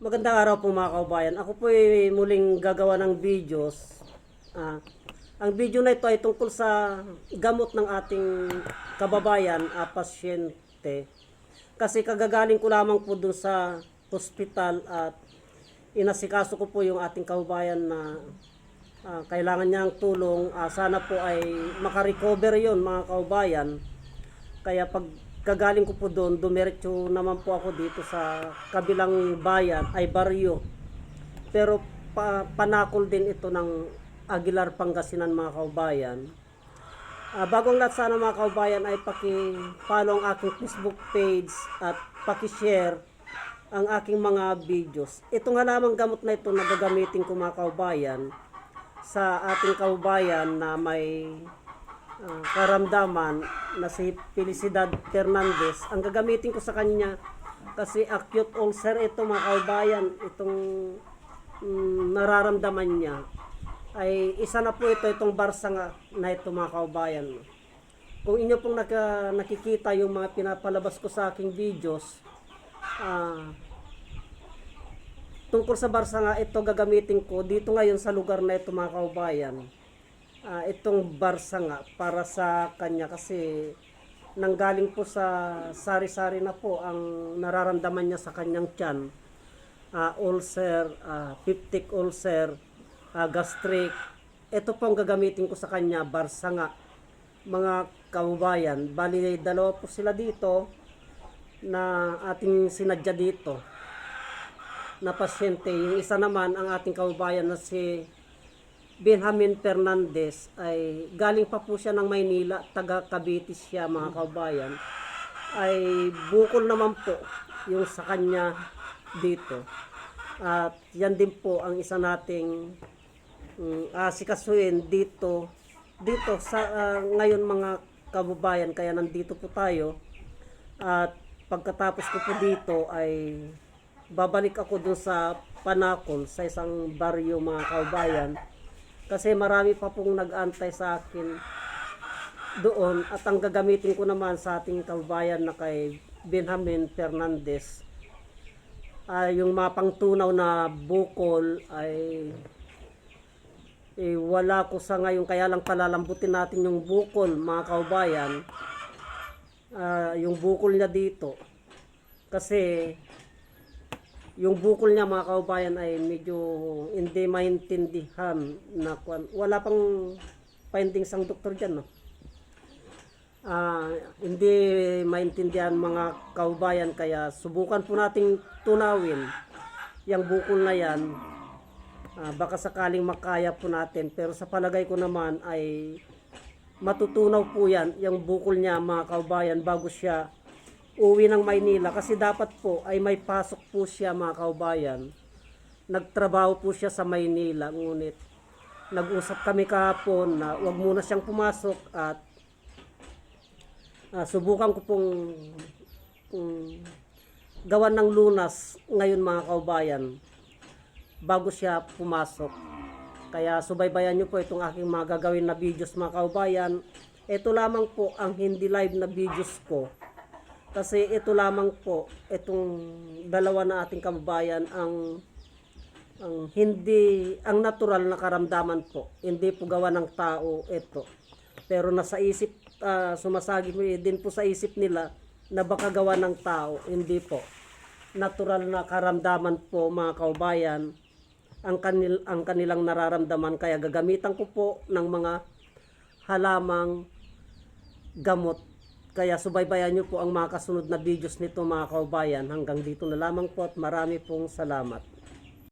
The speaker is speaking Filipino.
Magandang araw po mga kaubayan. Ako po ay muling gagawa ng videos. Ah, ang video na ito ay tungkol sa gamot ng ating kababayan, ah, pasyente. Kasi kagagaling ko lamang po dun sa hospital at inasikaso ko po yung ating kababayan na ah, kailangan niya ng tulong. Ah, sana po ay makarecover yon mga kaubayan. Kaya pag kagaling ko po doon, dumiretso naman po ako dito sa kabilang bayan, ay baryo. Pero pa, panakol din ito ng Aguilar Pangasinan mga kaubayan. Ah, bagong lahat sana mga kaubayan ay paki-follow ang aking Facebook page at paki-share ang aking mga videos. Ito nga lamang gamot na ito na gagamitin ko mga kaubayan sa ating kaubayan na may ah, karamdaman na si Felicidad Fernandez. Ang gagamitin ko sa kanya kasi acute ulcer ito mga kaubayan, itong mm, nararamdaman niya ay isa na po ito itong barsanga na ito mga kaubayan. Kung inyo pong naka, nakikita yung mga pinapalabas ko sa aking videos, ah, tungkol sa barsanga ito gagamitin ko dito ngayon sa lugar na ito mga kaubayan ah, itong barsa nga para sa kanya kasi nanggaling po sa sari-sari na po ang nararamdaman niya sa kanyang tiyan. Ah, ulcer, ah, peptic ulcer, ah, gastric. Ito po ang gagamitin ko sa kanya, barsa nga. Mga kababayan, bali dalawa po sila dito na ating sinadya dito na pasyente. Yung isa naman ang ating kababayan na si Benjamin Fernandez ay galing pa po siya ng Maynila, taga Cavite siya mga kabayan. Ay bukol naman po yung sa kanya dito. At yan din po ang isa nating um, asikasuin dito dito sa ah, ngayon mga kababayan kaya nandito po tayo at pagkatapos ko po dito ay babalik ako dun sa Panakol sa isang baryo mga kababayan kasi marami pa pong nag-antay sa akin doon. At ang gagamitin ko naman sa ating kababayan na kay Benjamin Fernandez ay yung mga pangtunaw na bukol ay eh, wala ko sa ngayon. Kaya lang palalambutin natin yung bukol mga kaubayan Ah, yung bukol niya dito. Kasi yung bukol niya mga kaubayan ay medyo hindi maintindihan na wala pang findings ang doktor dyan no? Ah, hindi maintindihan mga kaubayan kaya subukan po nating tunawin yung bukol na yan. Ah, baka sakaling makaya po natin pero sa palagay ko naman ay matutunaw po yan yung bukol niya mga kaubayan bago siya uwi ng Maynila kasi dapat po ay may pasok po siya mga kaubayan nagtrabaho po siya sa Maynila ngunit nag-usap kami kahapon na wag muna siyang pumasok at ah, subukan ko pong mm, gawan ng lunas ngayon mga kaubayan bago siya pumasok kaya subaybayan nyo po itong aking mga gagawin na videos mga kaubayan. Ito lamang po ang hindi live na videos ko. Kasi ito lamang po, itong dalawa na ating kababayan ang ang hindi ang natural na karamdaman po. Hindi po gawa ng tao ito. Pero nasa isip ah, sumasagi mo din po sa isip nila na baka gawa ng tao, hindi po. Natural na karamdaman po mga kaubayan ang kanil ang kanilang nararamdaman kaya gagamitan ko po ng mga halamang gamot kaya subaybayan niyo po ang mga kasunod na videos nito mga kaubayan. Hanggang dito na lamang po at marami pong salamat